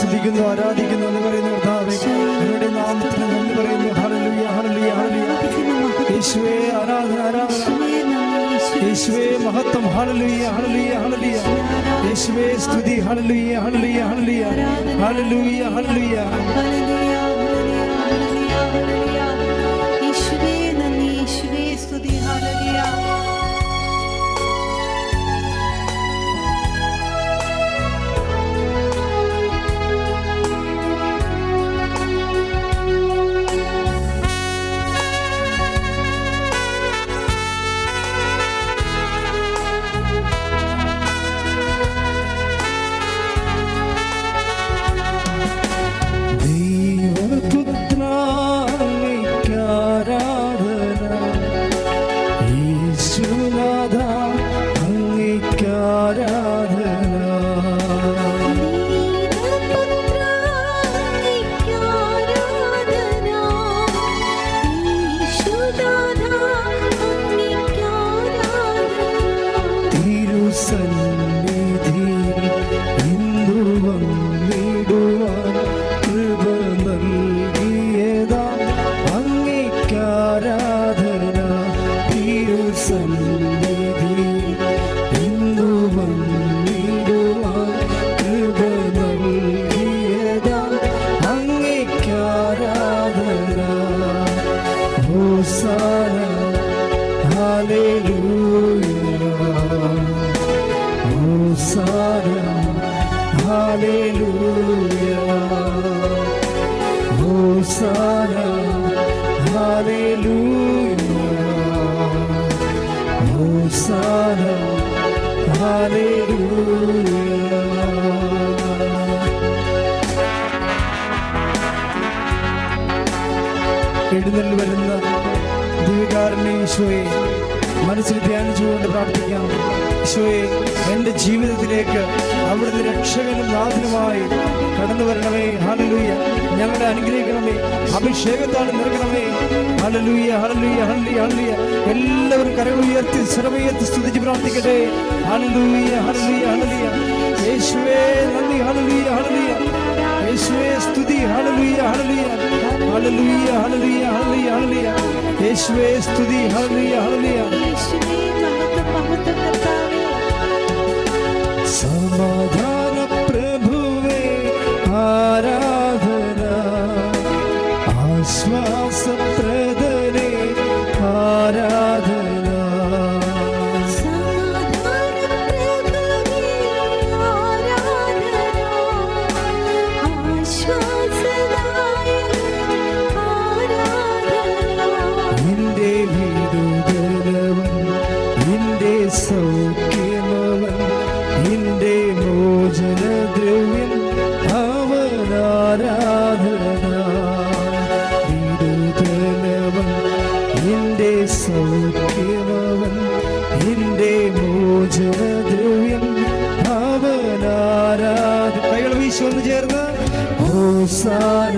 സ്തുതിക്കുന്നു ആരാധിക്കുന്നു എന്ന് പറയുന്ന കർത്താവേ നാമത്തിന് നന്ദി പറയുന്നു. ഹല്ലേലൂയ ഹല്ലേലൂയ ഹല്ലേലൂയ. യേശുവേ ആരാധന ആരാധന. യേശുവേ മഹത്വം. ഹല്ലേലൂയ ഹല്ലേലൂയ ഹല്ലേലൂയ. യേശുവേ സ്തുതി. ഹല്ലേലൂയ ഹല്ലേലൂയ ഹല്ലേലൂയ. ഹല്ലേലൂയ ഹല്ലേലൂയ. എഴുന്നള്ളി വരുന്ന ദിവ്യകാരനെ ഈശോയെ മനസ്സിൽ ധ്യാനിച്ചുകൊണ്ട് പ്രാർത്ഥിക്കാം. ഈശോയെ എന്റെ ജീവിതത്തിലേക്ക് അവിടുത്തെ രക്ഷകനും നാഥനുമായി കടന്നു വരണമേ. ഹലലൂയ ഞങ്ങളെ അനുഗ്രഹിക്കണമേ അഭിഷേകത്താണ് നിറക്കണമേ ഹലലൂയ ഹലലൂയ ഹലലൂയ ഹലലൂയ എല്ലാവരും കരകൾ ഉയർത്തി സ്വരമുയർത്തി സ്തുതിച്ച് പ്രാർത്ഥിക്കട്ടെ. ഹലലൂയ ഹലലൂയ ഹലലൂയ യേശുവേ നന്ദി. ഹലലൂയ ഹലലൂയ യേശുവേ സ്തുതി. ഹല്ലേലൂയ hallelujah. Hallelujah hallelujah hallelujah hallelujah യേശുവേ സ്തുതി ഹല്ലേലൂയ ഹല്ലേലൂയ അവനാരാധന വിടുതലവൻ നിന്റെ സൗഖ്യമവൻ നിന്റെ മോചനദ്രവ്യം അവനാരാധന കൈകൾ വീശി ഒന്ന് ചേർന്ന് ഹോസാന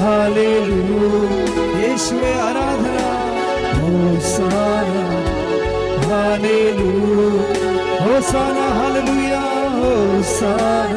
ഹല്ലേലൂയ യേശുവേ ആരാധന ഹോസാന ഹല്ലേലൂയ. ഹോസാന ഹല്ലേലൂയ. ഹോസാന.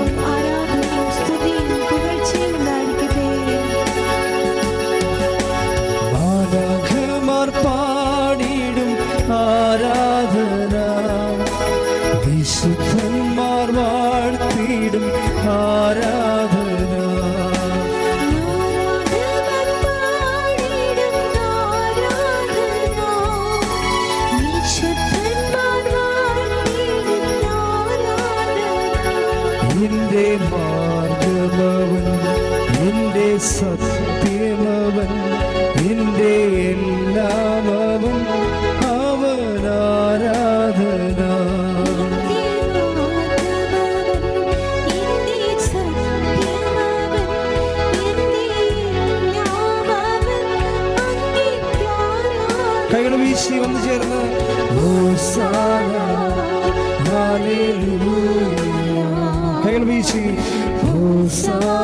സത്യമവൻ നിന്റെ എല്ലാമവൻ അവനാരാധന കൈകൾ വീശി വന്നു ചേർന്ന്. കൈകൾ വീശി. ഹോസാ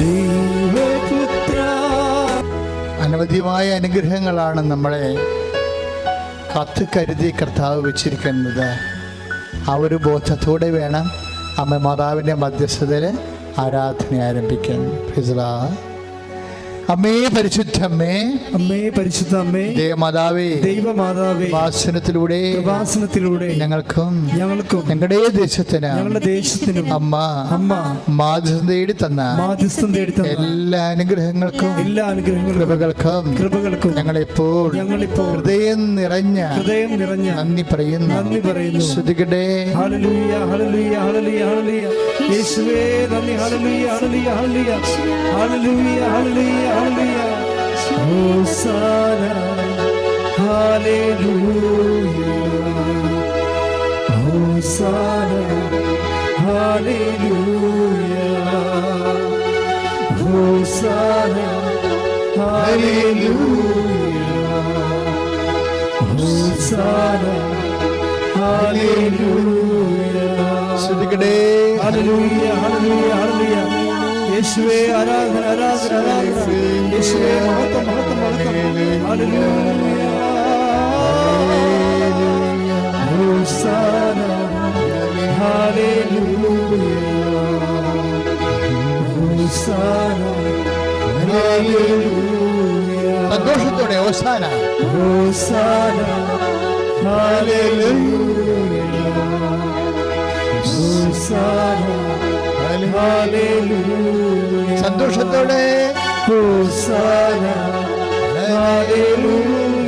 ദൈവപുത്ര. അനവധിയായ അനുഗ്രഹങ്ങളാണ് നമ്മളെ കത്ത് കരുതി കർത്താവ് വെച്ചിരിക്കുന്നത്. ആ ഒരു ബോധത്തോടെ വേണം അമ്മ മാതാവിന്റെ മധ്യസ്ഥതയിൽ ആരാധന ആരംഭിക്കാൻ Lord. അമ്മേ പരിശുദ്ധമ്മേ അമ്മേ പരിശുദ്ധ അമ്മേ ദേവമാതാവേ ദൈവമാതാവേ വാസനത്തിലൂടെ വാസനത്തിലൂടെ ഞങ്ങൾക്കും ഞങ്ങൾക്കും ഞങ്ങളുടെ ദേശത്തിന് ഞങ്ങളുടെ ദേശത്തിനും അമ്മ അമ്മ മാധ്യസ്ഥം തേടി തന്ന മാധ്യസ്ഥം തേടി തന്ന എല്ലാ അനുഗ്രഹങ്ങൾക്കും എല്ലാ അനുഗ്രഹങ്ങൾക്കും കൃപകൾക്കും കൃപകൾക്കും ഞങ്ങളിപ്പോൾ ഞങ്ങളിപ്പോൾ ഹൃദയം നിറഞ്ഞ ഹൃദയം നിറഞ്ഞ നന്ദി പറയുന്നു. നന്ദി പറയുന്നു. ശ്രുതികടെ ഹല്ലേലൂയ ഹല്ലേലൂയ ഹല്ലേലൂയ ഹല്ലേലൂയ. യേശുവേ നന്ദി. Hallelujah hallelujah hallelujah. ഹല്ലേലൂയ ഹല്ലേലൂയ ഹോസാന ഹല്ലേലൂയ ഹല്ലേലൂയ ഹല്ലേലൂയ യേശുവേ ആരാധന ആരാധന ആരാധന. യേശുവേ മഹത്വം മഹത്വം മഹത്വം. സന്തോഷത്തോടെ ഓസാന. ഹോസാന ഹല്ലേലൂയ. ഹോസാന ഹല്ലേലൂയ. സന്തോഷത്തോടെ. ഹോസാന. ഹല്ലേലൂയ.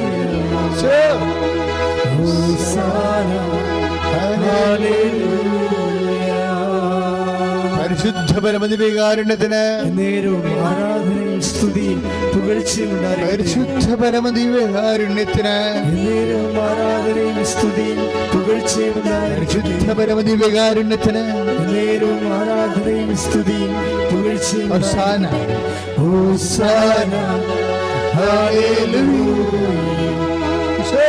പരിശുദ്ധ പരമദിവികാരുണ്യത്തിന് നേരവും ആരാധനയും സ്തുതിയും പുകഴ്ചയും ഉണ്ടായിരിക്കട്ടെ. പരിശുദ്ധ പരമദിവ്യകാരുണ്യത്തിന് നേരവും ആരാധനയും സ്തുതിയും പുകഴ്ചയും ഉണ്ടായിരിക്കട്ടെ. പരിശുദ്ധ പരമദിവ്യകാരുണ്യത്തിന് നേരവും ആരാധനയും സ്തുതിയും പുകഴ്ചയും അവസാന. ഹോസാന ഹല്ലേലൂയ. ശ്ശോ.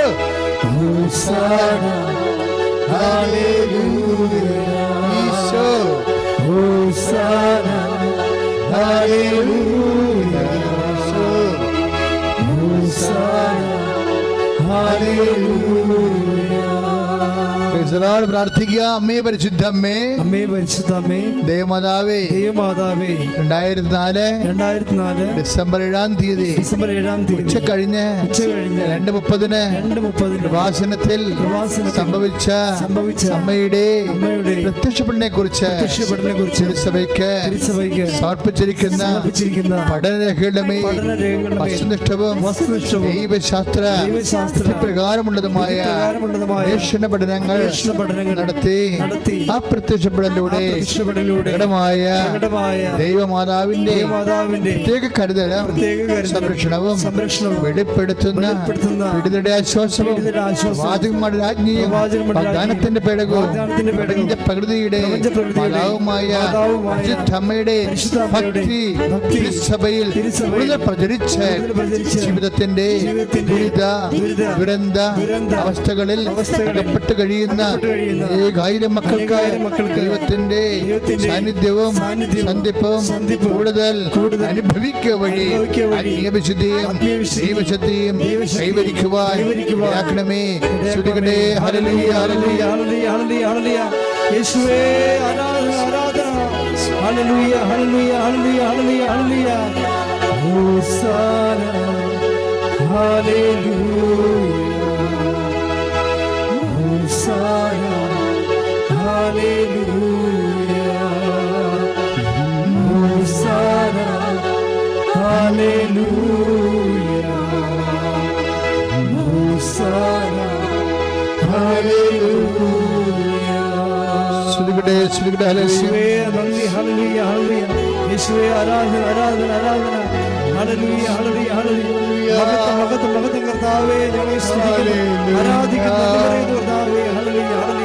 ഹോസാന ഹല്ലേലൂയ. ഈശോ ഹോസാന ഹല്ലേലൂയ ഈശോ. ഹോസാന ഹല്ലേലൂയ Praise the Lord. പ്രാർത്ഥിക്കുക. അമ്മേ പരിശുദ്ധമ്മേ. അമ്മേ പരിശുദ്ധമ്മേ. ദേവമാതാവേ. ദേവമാതാവേ. രണ്ടായിരത്തി നാല് രണ്ടായിരത്തി നാല് ഡിസംബർ ഏഴാം തീയതി. ഡിസംബർ ഏഴാം തീയതി. ഉച്ച കഴിഞ്ഞ് ഉച്ച കഴിഞ്ഞ് രണ്ട് മുപ്പതിന് രണ്ട് മുപ്പതിന് പ്രവാസനത്തിൽ സംഭവിച്ച സംഭവിച്ച അമ്മയുടെ അമ്മയുടെ പ്രത്യക്ഷപ്പെടനെ കുറിച്ച് പ്രത്യക്ഷപ്പെടലിനെക്കുറിച്ച് തിരുസഭയ്ക്ക് തിരുസഭയ്ക്ക് സമർപ്പിച്ചിരിക്കുന്ന സമർപ്പിച്ചിരിക്കുന്ന പഠനരേഖകളുടെ മേൽ വസ്തുനിഷ്ഠവും വസ്തുനിഷ്ഠവും ദൈവശാസ്ത്ര പ്രകാരമുള്ളതുമായ പഠനങ്ങൾ പഠനങ്ങൾ നടത്തി. അപ്രത്യക്ഷപ്പെടലൂടെ ആ പ്രത്യക്ഷപ്പെടലിലൂടെ പ്രത്യക്ഷപ്പെടലിലൂടെ. പ്രകടമായ ദൈവമാതാവിന്റെ പ്രത്യേക കരുതലും സംരക്ഷണവും വെളിപ്പെടുത്തുന്ന വിടുതയുടെ ആശ്വാസവും വാചകങ്ങളുടെ രാജ്ഞിയും വാഗ്ദാനത്തിന്റെ പേടകവും പ്രകൃതിയുടെ മാതാവുമായ അമ്മയുടെ ഭക്തി തിരുസഭയിൽ കൂടുതൽ പ്രചരിച്ച് ജീവിതത്തിന്റെ ദുരിത ദുരന്ത അവസ്ഥകളിൽ അവസ്ഥകളിൽ അകപ്പെട്ട് കഴിയുന്ന ഏകായിരം മക്കൾക്ക് അനേകായിരം മക്കൾക്ക് ദൈവത്തിന്റെ സാന്നിധ്യവും സാന്നിധ്യവും സന്ധിപ്പും സന്ധിപ്പും കൂടുതൽ കൂടുതൽ അനുഭവിക്കുക വഴി ആത്മീയവിശുദ്ധിയും ദൈവശുദ്ധിയും കൈവരിക്കുവാൻ ശ്രുതികട്ടെ ഹല്ലേലൂയ ഹല്ലേലൂയ. Hallelujah hallelujah hallelujah. യേശുവേ ആരാധന ആരാധന. ഹല്ലേലൂയ ഹല്ലേലൂയ ഹല്ലേലൂയ ഹല്ലേലൂയ ഹല്ലേലൂയ. ഹോസാന ഹല്ലേലൂയ. ഹോസാന. യേശുവേ ആരാധന ആരാധന ആരാധന ഹല്ലേലൂയ ഹല്ലേലൂയ ഹല്ലേലൂയ മഹത്വം മഹത്വം മഹത്വം കർത്താവേ ഞങ്ങളെ ആരാധിക്കുന്നു കർത്താവേ ഹല്ലേലൂയ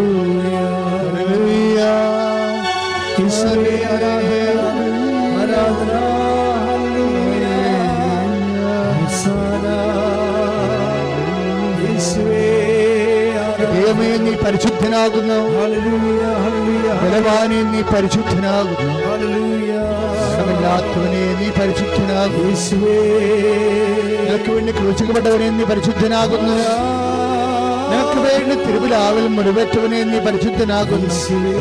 ഈശ്വരേ ആരാധന ആരാധന ദൈവമേ നീ പരിശുദ്ധനാകുന്നു. ബലവാനെ നീ പരിശുദ്ധനാകുന്നു. മരണമില്ലാത്തവനെ നീ യേശുവേ. നിനക്ക് വേണ്ടി ക്രൂശിക്കപ്പെട്ടവനെ നീ പരിശുദ്ധനാകുന്നു. വേണ്ടി തിരുവിലാവിൽ മുറിവേറ്റവനെ നീ പരിശുദ്ധനാകുന്നു.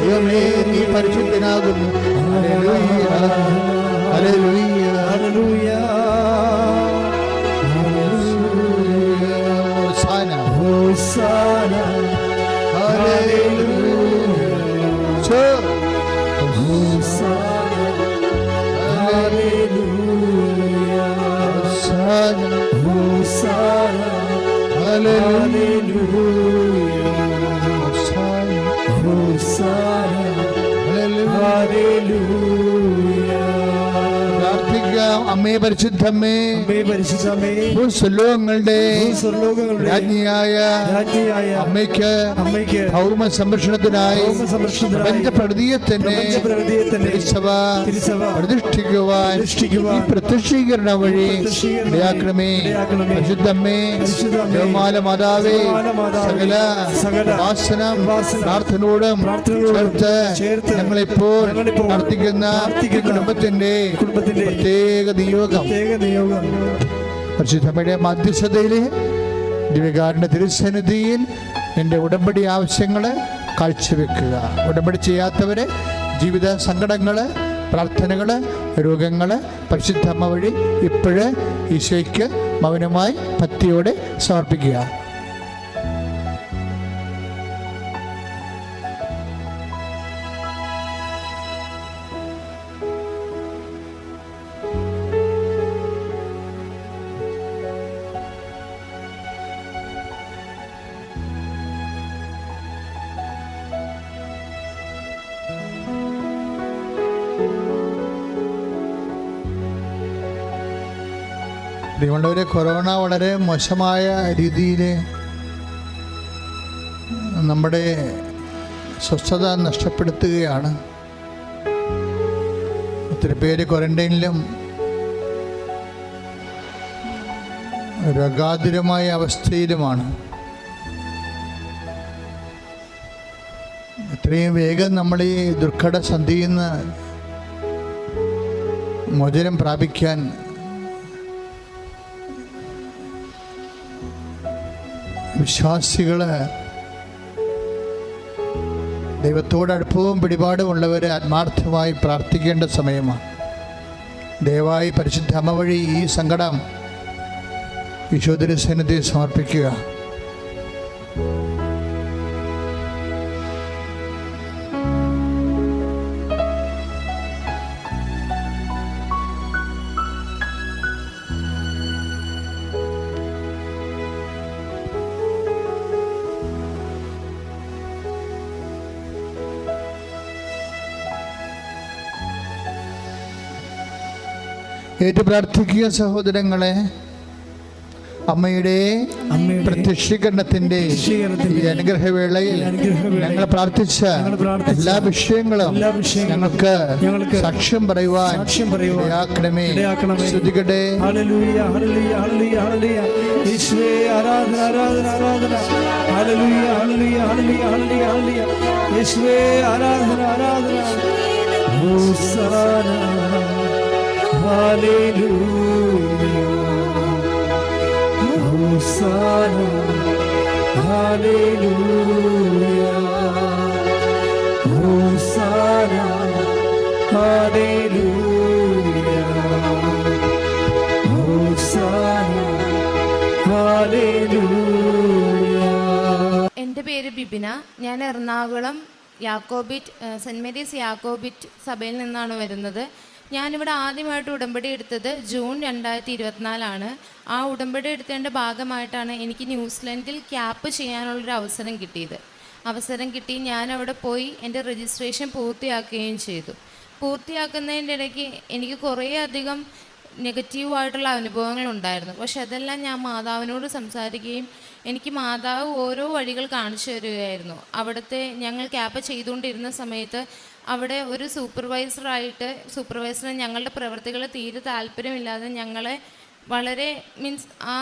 ദൈവമേ നീ പരിശുദ്ധനാകുന്നു. ഹോസാന. ഹോസാന. അമ്മേ പരിശുദ്ധമേ ഭൂസ്വലോകങ്ങളുടെ രാജ്ഞിയായ അമ്മയ്ക്ക് ഭൗമ സംരക്ഷണത്തിനായി പ്രപഞ്ചപ്രകൃതിയെ തന്നെ പ്രതിഷ്ഠിക്കുവാൻ ഈ പ്രത്യക്ഷീകരണ വഴി ഇടയാക്കണമേ. പരിശുദ്ധമ്മേ ദേവമാല മാതാവേ സകല വാസനം പ്രാർത്ഥനയോടും ചേർത്ത് ഞങ്ങളിപ്പോൾ നടത്തിക്കുന്ന കുടുംബത്തിന്റെ പ്രത്യേക നിയോഗം പ്രത്യേക നിയോഗം. പരിശുദ്ധമ്മയുടെ മധ്യസ്ഥതയിൽ ദിവ്യകാരന്റെ തിരുസന്നിധിയിൽ എന്റെ ഉടമ്പടി ആവശ്യങ്ങൾ കാഴ്ചവെക്കുക. ഉടമ്പടി ചെയ്യാത്തവരെ ജീവിത സങ്കടങ്ങൾ പ്രാർത്ഥനകൾ രോഗങ്ങൾ പരിശുദ്ധമ്മ വഴി ഇപ്പോഴ് ഈശോയ്ക്ക് മൗനമായി ഭക്തിയോടെ സമർപ്പിക്കുക. പ്രിയമുള്ളവരെ കൊറോണ വളരെ മോശമായ രീതിയിൽ നമ്മുടെ സ്വസ്ഥത നഷ്ടപ്പെടുത്തുകയാണ്. ഒത്തിരി പേര് ക്വാറന്റൈനിലും രോഗാതുരമായ അവസ്ഥയിലുമാണ്. എത്രയും വേഗം നമ്മൾ ഈ ദുർഘട സന്ധിയിൽ നിന്ന് മോചനം പ്രാപിക്കാൻ വിശ്വാസികൾ ദൈവത്തോട് അടുപ്പവും പിടിപാടും ഉള്ളവർ ആത്മാർത്ഥമായി പ്രാർത്ഥിക്കേണ്ട സമയമാണ്. ദയവായി പരിശുദ്ധ അമ്മ വഴി ഈ സങ്കടം യശോദര സന്നിധി സമർപ്പിക്കുക. ഏറ്റു പ്രാർത്ഥിക്കുക സഹോദരങ്ങളെ അമ്മയുടെ പ്രത്യക്ഷീകരണത്തിന്റെ ഈ അനുഗ്രഹവേളയിൽ ഞങ്ങൾ പ്രാർത്ഥിച്ച എല്ലാ വിഷയങ്ങളും ഞങ്ങൾക്ക് സാക്ഷ്യം പറയുവാൻ ഇടയാക്കണമേ. ശ്രുതികട്ടെ ആരാധന ആരാധന ആരാധന. ആരാധന ആരാധന. എന്റെ പേര് ബിബിന. ഞാൻ Ernakulam Jacobite Saint Mary's Jacobite സഭയിൽ നിന്നാണ് വരുന്നത്. ഞാനിവിടെ ആദ്യമായിട്ട് ഉടമ്പടി എടുത്തത് ജൂൺ രണ്ടായിരത്തി ഇരുപത്തിനാലാണ് ആ ഉടമ്പടി എടുത്തതിന്റെ ഭാഗമായിട്ടാണ് എനിക്ക് ന്യൂസിലൻഡിൽ ക്യാപ്പ് ചെയ്യാനുള്ളൊരു അവസരം കിട്ടിയത്. അവസരം കിട്ടി ഞാൻ അവിടെ പോയി എന്റെ രജിസ്ട്രേഷൻ പൂർത്തിയാക്കുകയും ചെയ്തു. പൂർത്തിയാക്കുന്നതിന്റെ ഇടയ്ക്ക് എനിക്ക് കുറേ അധികം നെഗറ്റീവായിട്ടുള്ള അനുഭവങ്ങൾ ഉണ്ടായിരുന്നു. പക്ഷെ അതെല്ലാം ഞാൻ മാതാവിനോട് സംസാരിക്കുകയും എനിക്ക് മാതാവ് ഓരോ വഴികൾ കാണിച്ചു തരികയായിരുന്നു. അവിടുത്തെ ഞങ്ങൾ ക്യാപ്പ് ചെയ്തുകൊണ്ടിരുന്ന സമയത്ത് അവിടെ ഒരു സൂപ്പർവൈസറായിട്ട് സൂപ്പർവൈസറിന് ഞങ്ങളുടെ പ്രവർത്തികൾ തീരെ താല്പര്യമില്ലാതെ ഞങ്ങളെ വളരെ മീൻസ് ആ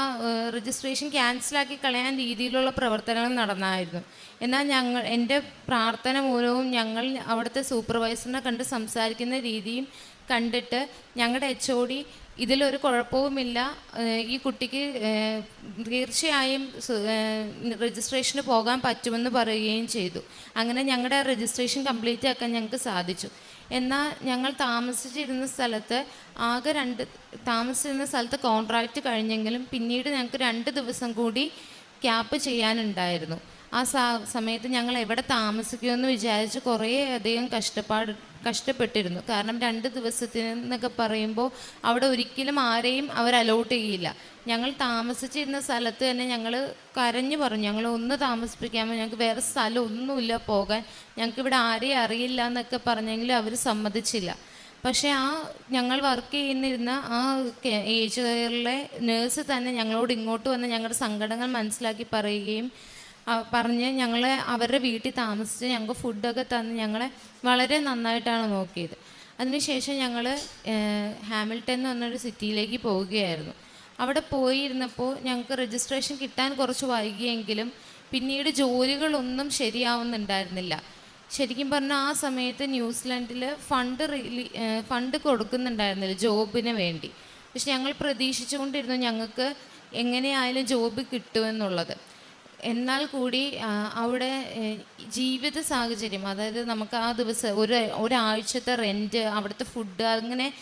രജിസ്ട്രേഷൻ ക്യാൻസലാക്കി കളയാൻ രീതിയിലുള്ള പ്രവർത്തനങ്ങൾ നടന്നായിരുന്നു. എന്നാൽ ഞങ്ങൾ എന്റെ പ്രാർത്ഥന മൂലവും ഞങ്ങൾ അവിടുത്തെ സൂപ്പർവൈസറിനെ കണ്ട് സംസാരിക്കുന്ന രീതിയും കണ്ടിട്ട് ഞങ്ങളുടെ എച്ച് ഒ ഡി ഇതിലൊരു കുഴപ്പവുമില്ല. ഈ കുട്ടിക്ക് തീർച്ചയായും രജിസ്ട്രേഷന് പോകാൻ പറ്റുമെന്ന് പറയുകയും ചെയ്തു. അങ്ങനെ ഞങ്ങളുടെ രജിസ്ട്രേഷൻ കംപ്ലീറ്റ് ആക്കാൻ ഞങ്ങൾക്ക് സാധിച്ചു. എന്നാൽ ഞങ്ങൾ താമസിച്ചിരുന്ന സ്ഥലത്ത് ആകെ രണ്ട് താമസിച്ചിരുന്ന സ്ഥലത്ത് കോൺട്രാക്റ്റ് കഴിഞ്ഞെങ്കിലും പിന്നീട് ഞങ്ങൾക്ക് രണ്ട് ദിവസം കൂടി ക്യാപ്പ് ചെയ്യാനുണ്ടായിരുന്നു. ആ സമയത്ത് ഞങ്ങൾ എവിടെ താമസിക്കുമെന്ന് വിചാരിച്ച് കുറേ അധികം കഷ്ടപ്പാട് കഷ്ടപ്പെട്ടിരുന്നു. കാരണം രണ്ട് ദിവസത്തിനെന്നൊക്കെ പറയുമ്പോൾ അവിടെ ഒരിക്കലും ആരെയും അവർ അലോട്ട് ചെയ്യില്ല. ഞങ്ങൾ താമസിച്ചിരുന്ന സ്ഥലത്ത് തന്നെ ഞങ്ങൾ കരഞ്ഞു പറഞ്ഞു. ഞങ്ങൾ ഒന്ന് താമസിപ്പിക്കാമോ ഞങ്ങൾക്ക് വേറെ സ്ഥലം ഒന്നുമില്ല പോകാൻ. ഞങ്ങൾക്ക് ഇവിടെ ആരെയും അറിയില്ല എന്നൊക്കെ പറഞ്ഞെങ്കിലും അവർ സമ്മതിച്ചില്ല. പക്ഷേ ആ ഞങ്ങൾ വർക്ക് ചെയ്യുന്നിരുന്ന ആ ഏജ് കെയറിലെ നേഴ്സ് തന്നെ ഞങ്ങളോട് ഇങ്ങോട്ട് വന്ന് ഞങ്ങളുടെ സങ്കടങ്ങൾ മനസ്സിലാക്കി പറയുകയും പറഞ്ഞ് ഞങ്ങളെ അവരുടെ വീട്ടിൽ താമസിച്ച് ഞങ്ങൾക്ക് ഫുഡൊക്കെ തന്ന് ഞങ്ങളെ വളരെ നന്നായിട്ടാണ് നോക്കിയത്. അതിനുശേഷം ഞങ്ങൾ ഹാമിൽട്ടൺ എന്ന് പറഞ്ഞൊരു സിറ്റിയിലേക്ക് പോവുകയായിരുന്നു. അവിടെ പോയിരുന്നപ്പോൾ ഞങ്ങൾക്ക് രജിസ്ട്രേഷൻ കിട്ടാൻ കുറച്ച് വൈകിയെങ്കിലും പിന്നീട് ജോലികളൊന്നും ശരിയാവുന്നുണ്ടായിരുന്നില്ല. ശരിക്കും പറഞ്ഞാൽ ആ സമയത്ത് ന്യൂസിലാൻഡിൽ ഫണ്ട് ഫണ്ട് കൊടുക്കുന്നുണ്ടായിരുന്നില്ല ജോബിന് വേണ്ടി. പക്ഷെ ഞങ്ങൾ പ്രതീക്ഷിച്ചുകൊണ്ടിരുന്നു ഞങ്ങൾക്ക് എങ്ങനെയായാലും ജോബ് കിട്ടുമെന്നുള്ളത്. എന്നാൽ കൂടി അവിടെ ജീവിത സാഹചര്യം അതായത് നമുക്ക് ആ ദിവസം ഒരു ഒരാഴ്ചത്തെ റെന്റ് അവിടുത്തെ ഫുഡ് അങ്ങനെ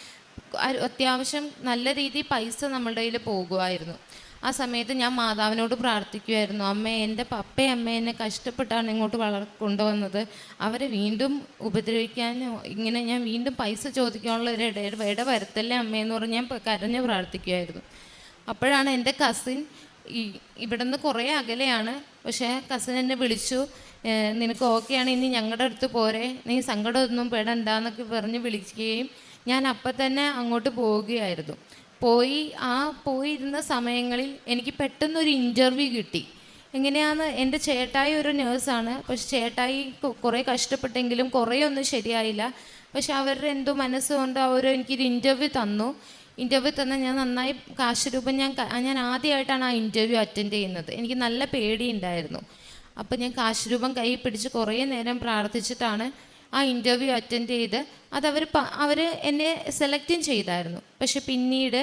അത്യാവശ്യം നല്ല രീതിയിൽ പൈസ നമ്മളുടെ കയ്യിൽ പോകുമായിരുന്നു. ആ സമയത്ത് ഞാൻ മാതാവിനോട് പ്രാർത്ഥിക്കുമായിരുന്നു അമ്മ എന്റെ പപ്പയും അമ്മ എന്നെ കഷ്ടപ്പെട്ടാണ് ഇങ്ങോട്ട് വളർ കൊണ്ടുവന്നത്. അവരെ വീണ്ടും ഉപദ്രവിക്കാനോ ഇങ്ങനെ ഞാൻ വീണ്ടും പൈസ ചോദിക്കാനുള്ള ഒരു ഇട ഇട വരുത്തല്ലേ അമ്മയെന്ന് പറഞ്ഞ് ഞാൻ കരഞ്ഞ് പ്രാർത്ഥിക്കുമായിരുന്നു അപ്പോഴാണ് എന്റെ കസിൻ ഈ ഇവിടുന്ന് കുറേ അകലെയാണ്. പക്ഷേ കസിൻ എന്നെ വിളിച്ചു. നിനക്ക് ഓക്കെയാണ് ഇനി ഞങ്ങളുടെ അടുത്ത് പോരെ. നീ സങ്കടമൊന്നും പെടണ്ടെന്നൊക്കെ പറഞ്ഞ് വിളിക്കുകയും ഞാൻ അപ്പം തന്നെ അങ്ങോട്ട് പോവുകയായിരുന്നു. പോയി ആ പോയിരുന്ന സമയങ്ങളിൽ എനിക്ക് പെട്ടെന്നൊരു ഇന്റർവ്യൂ കിട്ടി. എങ്ങനെയാന്ന് എന്റെ ചേട്ടായി ഒരു നേഴ്സാണ് പക്ഷെ ചേട്ടായി കുറേ കഷ്ടപ്പെട്ടെങ്കിലും കുറേ ഒന്നും ശരിയായില്ല. പക്ഷെ അവരുടെ എന്തോ മനസ്സുകൊണ്ട് അവർ എനിക്കൊരു ഇന്റർവ്യൂ തന്നു. ഇന്റർവ്യൂ തന്ന ഞാൻ നന്നായി കാശ് രൂപം ഞാൻ ഞാൻ ആദ്യമായിട്ടാണ് ആ ഇന്റർവ്യൂ അറ്റൻഡ് ചെയ്യുന്നത്. എനിക്ക് നല്ല പേടിയുണ്ടായിരുന്നു. അപ്പം ഞാൻ കാശ് രൂപം കൈ പിടിച്ച് കുറേ നേരം പ്രാർത്ഥിച്ചിട്ടാണ് ആ ഇന്റർവ്യൂ അറ്റൻഡ് ചെയ്ത്. അതവർ അവർ എന്നെ സെലക്റ്റും ചെയ്തായിരുന്നു. പക്ഷെ പിന്നീട്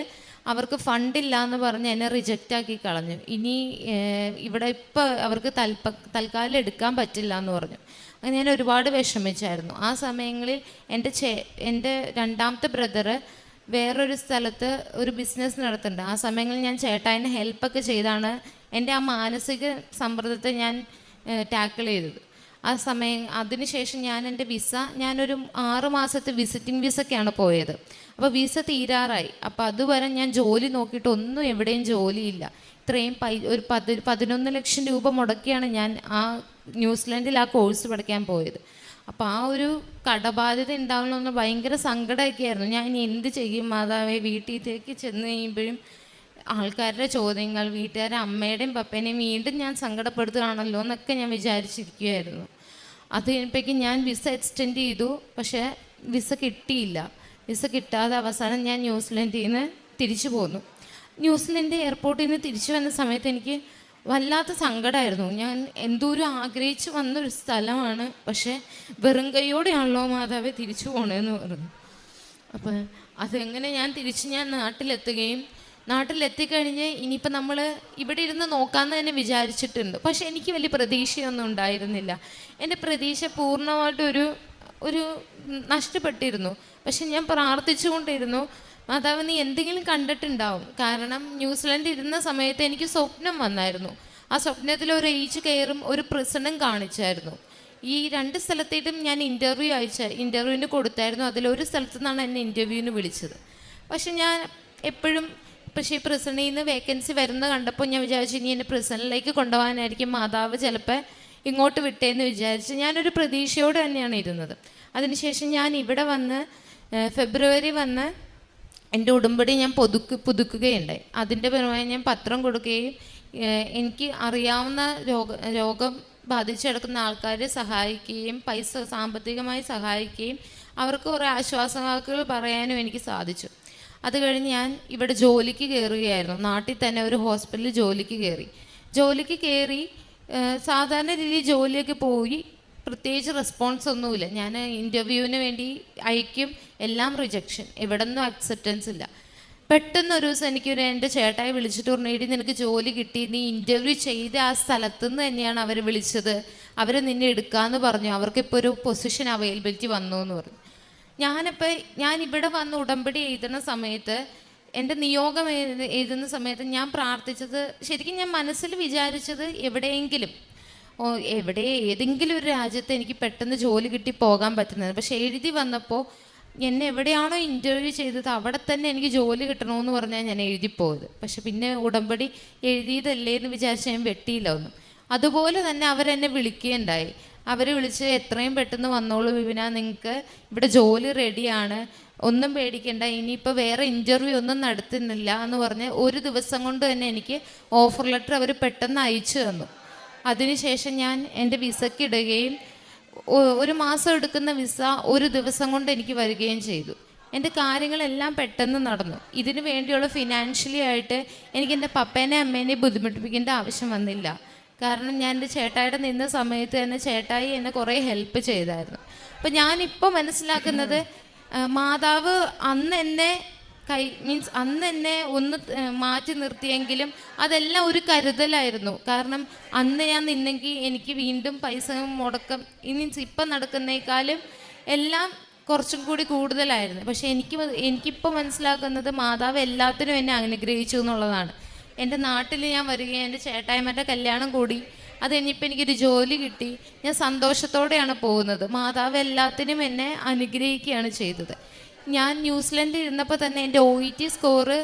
അവർക്ക് ഫണ്ടില്ല എന്ന് പറഞ്ഞ് എന്നെ റിജക്റ്റ് ആക്കി കളഞ്ഞു. ഇനി ഇവിടെ ഇപ്പോൾ അവർക്ക് തൽപ്പ തൽക്കാലം എടുക്കാൻ പറ്റില്ല എന്ന് പറഞ്ഞു. അങ്ങനെ ഞാൻ ഒരുപാട് വിഷമിച്ചായിരുന്നു. ആ സമയങ്ങളിൽ എന്റെ ചേ എന്റെ രണ്ടാമത്തെ ബ്രദറ് വേറൊരു സ്ഥലത്ത് ഒരു ബിസിനസ് നടത്തുന്നുണ്ട്. ആ സമയങ്ങളിൽ ഞാൻ ചേട്ടായിനെ ഹെൽപ്പൊക്കെ ചെയ്താണ് എന്റെ ആ മാനസിക സമ്മർദ്ദത്തെ ഞാൻ ടാക്കിൾ ചെയ്തത്. ആ സമയം അതിനുശേഷം ഞാൻ എന്റെ വിസ ഞാനൊരു ആറ് മാസത്തെ വിസിറ്റിംഗ് വിസയ്ക്കാണ് പോയത്. അപ്പോൾ വിസ തീരാറായി. അപ്പോൾ അതുവരെ ഞാൻ ജോലി നോക്കിയിട്ട് ഒന്നും എവിടെയും ജോലിയില്ല. ഇത്രയും പൈ ഒരു പതി പതിനൊന്ന് ലക്ഷം രൂപ മുടക്കിയാണ് ഞാൻ ആ ന്യൂസിലൻഡിൽ ആ കോഴ്സ് പഠിക്കാൻ പോയത്. അപ്പോൾ ആ ഒരു കടബാധ്യത ഉണ്ടാവണമെന്ന് ഭയങ്കര സങ്കടമൊക്കെ ആയിരുന്നു ഞാൻ ഇനി എന്ത് ചെയ്യും? മാതാവേ വീട്ടിലേക്ക് ചെന്ന് കഴിയുമ്പോഴും ആൾക്കാരുടെ ചോദ്യങ്ങൾ വീട്ടുകാരുടെ അമ്മയുടെയും പപ്പേനെയും വീണ്ടും ഞാൻ സങ്കടപ്പെടുത്തുകയാണല്ലോ എന്നൊക്കെ ഞാൻ വിചാരിച്ചിരിക്കുമായിരുന്നു അത് കഴിഞ്ഞപ്പോഴേക്കും ഞാൻ വിസ എക്സ്റ്റെൻഡ് ചെയ്തു. പക്ഷേ വിസ കിട്ടിയില്ല. വിസ കിട്ടാതെ അവസാനം ഞാൻ ന്യൂസിലൻഡിൽ നിന്ന് തിരിച്ചു പോന്നു. ന്യൂസിലൻഡ് എയർപോർട്ടിൽ നിന്ന് തിരിച്ചു വന്ന സമയത്ത് എനിക്ക് വല്ലാത്ത സങ്കടമായിരുന്നു ഞാൻ എന്തോരം ആഗ്രഹിച്ചു വന്നൊരു സ്ഥലമാണ്. പക്ഷേ വെറും കൈയോടെയാണല്ലോ മാതാവെ തിരിച്ചു പോണേന്ന് പറഞ്ഞു. അപ്പം അതെങ്ങനെ ഞാൻ തിരിച്ച് ഞാൻ നാട്ടിലെത്തുകയും നാട്ടിലെത്തിക്കഴിഞ്ഞ് ഇനിയിപ്പോൾ നമ്മൾ ഇവിടെ ഇരുന്ന് നോക്കാമെന്ന് തന്നെ വിചാരിച്ചിട്ടുണ്ട്. പക്ഷെ എനിക്ക് വലിയ പ്രതീക്ഷയൊന്നും ഉണ്ടായിരുന്നില്ല. എന്റെ പ്രതീക്ഷ പൂർണമായിട്ടൊരു ഒരു നഷ്ടപ്പെട്ടിരുന്നു. പക്ഷെ ഞാൻ പ്രാർത്ഥിച്ചുകൊണ്ടിരുന്നു. മാതാവ് നീ എന്തെങ്കിലും കണ്ടിട്ടുണ്ടാവും. കാരണം ന്യൂസിലൻഡ് ഇരുന്ന സമയത്ത് എനിക്ക് സ്വപ്നം വന്നായിരുന്നു. ആ സ്വപ്നത്തിൽ ഒരു ഏജ് കെയറും ഒരു പ്രിസണും കാണിച്ചായിരുന്നു. ഈ രണ്ട് സ്ഥലത്തേട്ടും ഞാൻ ഇന്റർവ്യൂ അയച്ച ഇന്റർവ്യൂവിന് കൊടുത്തായിരുന്നു. അതിലൊരു സ്ഥലത്തു നിന്നാണ് എന്നെ ഇന്റർവ്യൂവിന് വിളിച്ചത്. പക്ഷെ ഞാൻ എപ്പോഴും പക്ഷേ പ്രിസണിൽ നിന്ന് വേക്കൻസി വരുന്നത് കണ്ടപ്പോൾ ഞാൻ വിചാരിച്ചു ഇനി എന്നെ പ്രിസണിലേക്ക് കൊണ്ടുപോകാനായിരിക്കും മാതാവ് ചിലപ്പോൾ ഇങ്ങോട്ട് വിട്ടേന്ന് വിചാരിച്ച് ഞാനൊരു പ്രതീക്ഷയോടെ തന്നെയാണ് ഇരുന്നത്. അതിനുശേഷം ഞാൻ ഇവിടെ വന്ന് ഫെബ്രുവരി വന്ന് എന്റെ ഉടമ്പടി ഞാൻ പുതുക്ക് പുതുക്കുകയുണ്ടായി. അതിന്റെ പരമായി ഞാൻ പത്രം കൊടുക്കുകയും എനിക്ക് അറിയാവുന്ന രോഗ രോഗം ബാധിച്ചു കിടക്കുന്ന ആൾക്കാരെ സഹായിക്കുകയും പൈസ സാമ്പത്തികമായി സഹായിക്കുകയും അവർക്ക് കുറേ ആശ്വാസവാക്കുകൾ പറയാനും എനിക്ക് സാധിച്ചു. അത് കഴിഞ്ഞ് ഞാൻ ഇവിടെ ജോലിക്ക് കയറുകയായിരുന്നു. നാട്ടിൽ തന്നെ ഒരു ഹോസ്പിറ്റലിൽ ജോലിക്ക് കയറി. ജോലിക്ക് കയറി സാധാരണ രീതിയിൽ ജോലിയൊക്കെ പോയി പ്രത്യേകിച്ച് റെസ്പോൺസ് ഒന്നുമില്ല. ഞാൻ ഇന്റർവ്യൂവിന് വേണ്ടി അയക്കും എല്ലാം റിജക്ഷൻ എവിടെ നിന്നും അക്സെപ്റ്റൻസ് ഇല്ല. പെട്ടെന്ന് ഒരു ദിവസം എനിക്കൊരു എന്റെ ചേട്ടായി വിളിച്ചിട്ട് പറഞ്ഞു നിനക്ക് ജോലി കിട്ടി. നീ ഇന്റർവ്യൂ ചെയ്ത ആ സ്ഥലത്തു നിന്ന് തന്നെയാണ് അവർ വിളിച്ചത്. അവർ നിന്നെ എടുക്കാമെന്ന് പറഞ്ഞു. അവർക്കിപ്പോൾ ഒരു പൊസിഷൻ അവൈലബിലിറ്റി വന്നു എന്ന് പറഞ്ഞു. ഞാനിപ്പോൾ ഞാൻ ഇവിടെ വന്ന് ഉടമ്പടി എഴുതുന്ന സമയത്ത് എന്റെ നിയോഗം എഴുത- എഴുതുന്ന സമയത്ത് ഞാൻ പ്രാർത്ഥിച്ചത് ശരിക്കും ഞാൻ മനസ്സിൽ വിചാരിച്ചത് എവിടെയെങ്കിലും ഓ എവിടെ ഏതെങ്കിലും ഒരു രാജ്യത്ത് എനിക്ക് പെട്ടെന്ന് ജോലി കിട്ടി പോകാൻ പറ്റുന്നത്. പക്ഷെ എഴുതി വന്നപ്പോൾ എന്നെ എവിടെയാണോ ഇന്റർവ്യൂ ചെയ്തത് അവിടെ തന്നെ എനിക്ക് ജോലി കിട്ടണമെന്ന് പറഞ്ഞാൽ ഞാൻ എഴുതിപ്പോയത്. പക്ഷെ പിന്നെ ഉടമ്പടി എഴുതിയതല്ലേ എന്ന് വിചാരിച്ച് ഞാൻ വെട്ടിയില്ല ഒന്നും. അതുപോലെ തന്നെ അവരെന്നെ വിളിക്കുകയുണ്ടായി. അവർ വിളിച്ച് എത്രയും പെട്ടെന്ന് വന്നോളൂ വിപിന നിങ്ങൾക്ക് ഇവിടെ ജോലി റെഡിയാണ്. ഒന്നും പേടിക്കേണ്ട. ഇനിയിപ്പോൾ വേറെ ഇന്റർവ്യൂ ഒന്നും നടത്തുന്നില്ല എന്ന് പറഞ്ഞ് ഒരു ദിവസം കൊണ്ട് തന്നെ എനിക്ക് ഓഫർ ലെറ്റർ അവർ പെട്ടെന്ന് അയച്ചു തന്നു. അതിനുശേഷം ഞാൻ എന്റെ വിസയ്ക്ക് ഇടുകയും ഒരു മാസം എടുക്കുന്ന വിസ ഒരു ദിവസം കൊണ്ട് എനിക്ക് വരികയും ചെയ്തു. എന്റെ കാര്യങ്ങളെല്ലാം പെട്ടെന്ന് നടന്നു. ഇതിനു വേണ്ടിയുള്ള ഫിനാൻഷ്യലി ആയിട്ട് എനിക്ക് എന്റെ പപ്പേനെ അമ്മേനെ ബുദ്ധിമുട്ടിപ്പിക്കേണ്ട ആവശ്യം വന്നില്ല. കാരണം ഞാൻ എന്റെ ചേട്ടായിയുടെ നിന്ന സമയത്ത് തന്നെ ചേട്ടായി എന്നെ കുറേ ഹെൽപ്പ് ചെയ്തായിരുന്നു. അപ്പം ഞാനിപ്പോൾ മനസ്സിലാക്കുന്നത് മാതാവ് അന്ന് എന്നെ കൈ മീൻസ് അന്ന് എന്നെ ഒന്ന് മാറ്റി നിർത്തിയെങ്കിലും അതെല്ലാം ഒരു കരുതലായിരുന്നു. കാരണം അന്ന് ഞാൻ നിന്നെങ്കിൽ എനിക്ക് വീണ്ടും പൈസ മുടക്കം മീൻസ് ഇപ്പം നടക്കുന്നേക്കാളും എല്ലാം കുറച്ചും കൂടി കൂടുതലായിരുന്നു. പക്ഷെ എനിക്ക് എനിക്കിപ്പോൾ മനസ്സിലാക്കുന്നത് മാതാവ് എല്ലാത്തിനും എന്നെ അനുഗ്രഹിച്ചു എന്നുള്ളതാണ്. എന്റെ നാട്ടിൽ ഞാൻ വരികയും എന്റെ ചേട്ടായ്മന്റെ കല്യാണം കൂടി അത് കഴിഞ്ഞിപ്പോൾ എനിക്കൊരു ജോലി കിട്ടി ഞാൻ സന്തോഷത്തോടെയാണ് പോകുന്നത്. മാതാവ് എല്ലാത്തിനും എന്നെ അനുഗ്രഹിക്കുകയാണ് ചെയ്തത്. ഞാൻ ന്യൂസിലൻഡിൽ ഇരുന്നപ്പോൾ തന്നെ എന്റെ O E T score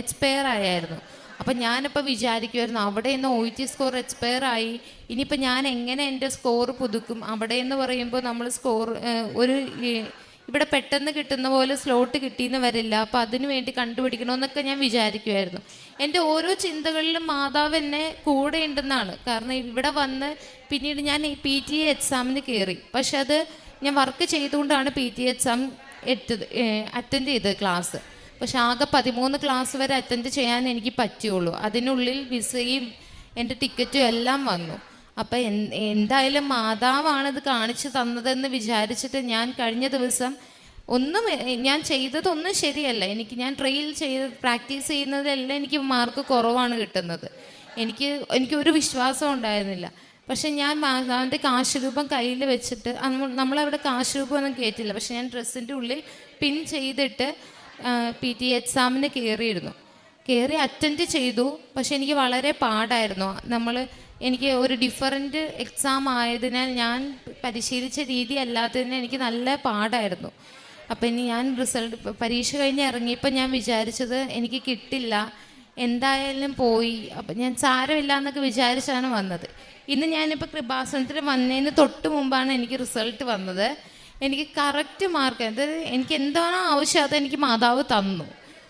expire ആയായിരുന്നു. അപ്പം ഞാനിപ്പോൾ വിചാരിക്കുമായിരുന്നു അവിടെ നിന്ന് ഒ ടി സ്കോർ എക്സ്പയർ ആയി. ഇനിയിപ്പോൾ ഞാൻ എങ്ങനെ എന്റെ സ്കോർ പുതുക്കും? അവിടെ എന്ന് പറയുമ്പോൾ നമ്മൾ സ്കോർ ഒരു ഇവിടെ പെട്ടെന്ന് കിട്ടുന്ന പോലെ സ്ലോട്ട് കിട്ടിയെന്ന് വരില്ല. അപ്പോൾ അതിനു വേണ്ടി കണ്ടുപിടിക്കണമെന്നൊക്കെ ഞാൻ വിചാരിക്കുമായിരുന്നു എന്റെ ഓരോ ചിന്തകളിലും മാതാവ് എന്നെ കൂടെ ഉണ്ടെന്നാണ്. കാരണം ഇവിടെ വന്ന് പിന്നീട് ഞാൻ പി ടി എ എക്സാമിന് കയറി. പക്ഷെ അത് ഞാൻ വർക്ക് ചെയ്തുകൊണ്ടാണ് പി ടി എ എക്സാം എത്തത് അറ്റൻഡ് ചെയ്തത് ക്ലാസ് പക്ഷെ ആകെ പതിമൂന്ന് ക്ലാസ് വരെ അറ്റൻഡ് ചെയ്യാൻ എനിക്ക് പറ്റുള്ളൂ അതിനുള്ളിൽ വിസയും എന്റെ ടിക്കറ്റും എല്ലാം വന്നു. അപ്പം എന്തായാലും മാതാവാണിത് കാണിച്ചു തന്നതെന്ന് വിചാരിച്ചിട്ട് ഞാൻ കഴിഞ്ഞ ദിവസം ഒന്നും ഞാൻ ചെയ്തതൊന്നും ശരിയല്ല. എനിക്ക് ഞാൻ ട്രെയിൽ ചെയ്ത് പ്രാക്ടീസ് ചെയ്യുന്നതെല്ലാം എനിക്ക് മാർക്ക് കുറവാണ് കിട്ടുന്നത്. എനിക്ക് എനിക്കൊരു വിശ്വാസം ഉണ്ടായിരുന്നില്ല. പക്ഷെ ഞാൻ മാതാവിന്റെ കാശുരൂപം കയ്യിൽ വെച്ചിട്ട് നമ്മളവിടെ കാശുരൂപം ഒന്നും കയറ്റില്ല പക്ഷെ ഞാൻ ഡ്രസ്സിന്റെ ഉള്ളിൽ പിൻ ചെയ്തിട്ട് പി ടി എക്സാമിന് കയറിയിരുന്നു. കയറി അറ്റൻഡ് ചെയ്തു. പക്ഷെ എനിക്ക് വളരെ പാടായിരുന്നു. നമ്മൾ എനിക്ക് ഒരു ഡിഫറന്റ് എക്സാം ആയതിനാൽ ഞാൻ പരിശീലിച്ച രീതി അല്ലാത്തതിന് എനിക്ക് നല്ല പാടായിരുന്നു. അപ്പം ഇനി ഞാൻ റിസൾട്ട് പരീക്ഷ കഴിഞ്ഞ് ഇറങ്ങിയപ്പോൾ ഞാൻ വിചാരിച്ചത് എനിക്ക് കിട്ടില്ല. എന്തായാലും പോയി. അപ്പം ഞാൻ സാരമില്ല എന്നൊക്കെ വിചാരിച്ചാണ് വന്നത്. ഇന്ന് ഞാനിപ്പോൾ കൃപാസനത്തിൽ വന്നതിന് തൊട്ട് മുമ്പാണ് എനിക്ക് റിസൾട്ട് വന്നത്. എനിക്ക് കറക്റ്റ് മാർക്ക് അതായത് എനിക്ക് എന്താണോ ആവശ്യം അത് എനിക്ക് മാതാവ് തന്നു.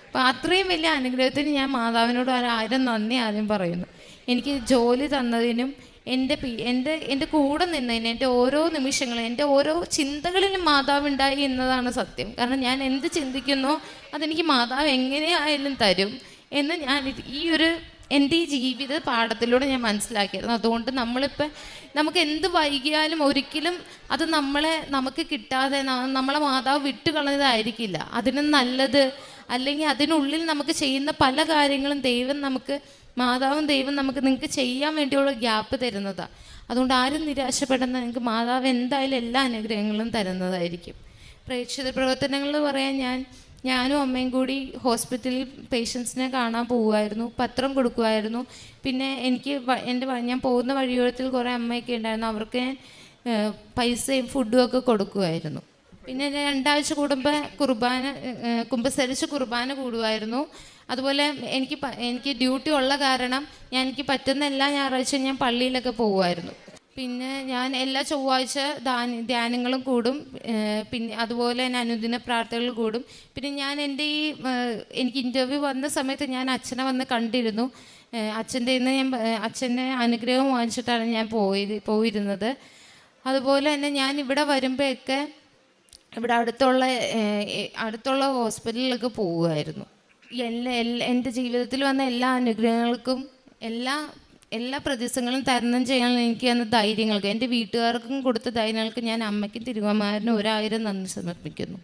അപ്പോൾ അത്രയും വലിയ അനുഗ്രഹത്തിന് ഞാൻ മാതാവിനോട് ഒരായിരം നന്ദി ആദ്യം പറയുന്നു. എനിക്ക് ജോലി തന്നതിനും എന്റെ പി എന്റെ എന്റെ കൂടെ നിന്നതിന് എന്റെ ഓരോ നിമിഷങ്ങളും എന്റെ ഓരോ ചിന്തകളിലും മാതാവ് ഉണ്ടായി എന്നതാണ് സത്യം. കാരണം ഞാൻ എന്ത് ചിന്തിക്കുന്നോ അതെനിക്ക് മാതാവ് എങ്ങനെയായാലും തരും. എന്ന് ഞാൻ ഈ ഒരു എന്റെ ഈ ജീവിത പാഠത്തിലൂടെ ഞാൻ മനസ്സിലാക്കിയിരുന്നു. അതുകൊണ്ട് നമ്മളിപ്പോൾ നമുക്ക് എന്ത് വൈകിയാലും ഒരിക്കലും അത് നമ്മളെ നമുക്ക് കിട്ടാതെ നമ്മളെ മാതാവ് വിട്ടുകളഞ്ഞതായിരിക്കില്ല അതിന് നല്ലത്. അല്ലെങ്കിൽ അതിനുള്ളിൽ നമുക്ക് ചെയ്യുന്ന പല കാര്യങ്ങളും ദൈവം നമുക്ക് മാതാവും ദൈവം നമുക്ക് നിങ്ങൾക്ക് ചെയ്യാൻ വേണ്ടിയുള്ള ഗ്യാപ്പ് തരുന്നതാണ് അതുകൊണ്ട് ആരും നിരാശപ്പെടുന്ന നിങ്ങൾക്ക് മാതാവ് എന്തായാലും എല്ലാ അനുഗ്രഹങ്ങളും തരുന്നതായിരിക്കും. പ്രേക്ഷിത പ്രവർത്തനങ്ങൾ പറയാൻ ഞാൻ ഞാനും അമ്മയും കൂടി ഹോസ്പിറ്റലിൽ പേഷ്യൻസിനെ കാണാൻ പോവുമായിരുന്നു. പത്രം കൊടുക്കുമായിരുന്നു. പിന്നെ എനിക്ക് എന്റെ ഞാൻ പോകുന്ന വഴിയോരത്തിൽ കുറേ അമ്മയൊക്കെ ഉണ്ടായിരുന്നു. അവർക്ക് ഞാൻ പൈസയും ഫുഡും ഒക്കെ കൊടുക്കുമായിരുന്നു. പിന്നെ രണ്ടാഴ്ച കൂടുമ്പോൾ കുർബാന കുമ്പസരിച്ച് കുർബാന കൂടുമായിരുന്നു. അതുപോലെ എനിക്ക് എനിക്ക് ഡ്യൂട്ടി ഉള്ള കാരണം ഞാൻ എനിക്ക് പറ്റുന്ന എല്ലാ ഞായറാഴ്ചയും ഞാൻ പള്ളിയിലൊക്കെ പോകുമായിരുന്നു. പിന്നെ ഞാൻ എല്ലാ ചൊവ്വാഴ്ച ധ്യാനങ്ങളും കൂടും പിന്നെ അതുപോലെ തന്നെ അനുദിന പ്രാർത്ഥനകൾ കൂടും. പിന്നെ ഞാൻ എന്റെ ഈ എനിക്ക് ഇന്റർവ്യൂ വന്ന സമയത്ത് ഞാൻ അച്ഛനെ വന്ന് കണ്ടിരുന്നു. അച്ഛന്റെ നിന്ന് ഞാൻ അച്ഛന്റെ അനുഗ്രഹം വാങ്ങിച്ചിട്ടാണ് ഞാൻ പോയി പോയിരുന്നത്. അതുപോലെ തന്നെ ഞാൻ ഇവിടെ വരുമ്പോഴൊക്കെ ഇവിടെ അടുത്തുള്ള അടുത്തുള്ള ഹോസ്പിറ്റലിലൊക്കെ പോവുമായിരുന്നു. എല്ലാ എന്റെ ജീവിതത്തിൽ വന്ന എല്ലാ അനുഗ്രഹങ്ങൾക്കും എല്ലാ എല്ലാ പ്രതിസന്ധങ്ങളും തരണം ചെയ്യാൻ എനിക്ക് അന്ന് ധൈര്യങ്ങൾക്ക് എന്റെ വീട്ടുകാർക്കും കൊടുത്ത ധൈര്യങ്ങൾക്ക് ഞാൻ അമ്മയ്ക്കും തിരുവമാരനും ഒരായിരം നന്ദി സമർപ്പിക്കുന്നു.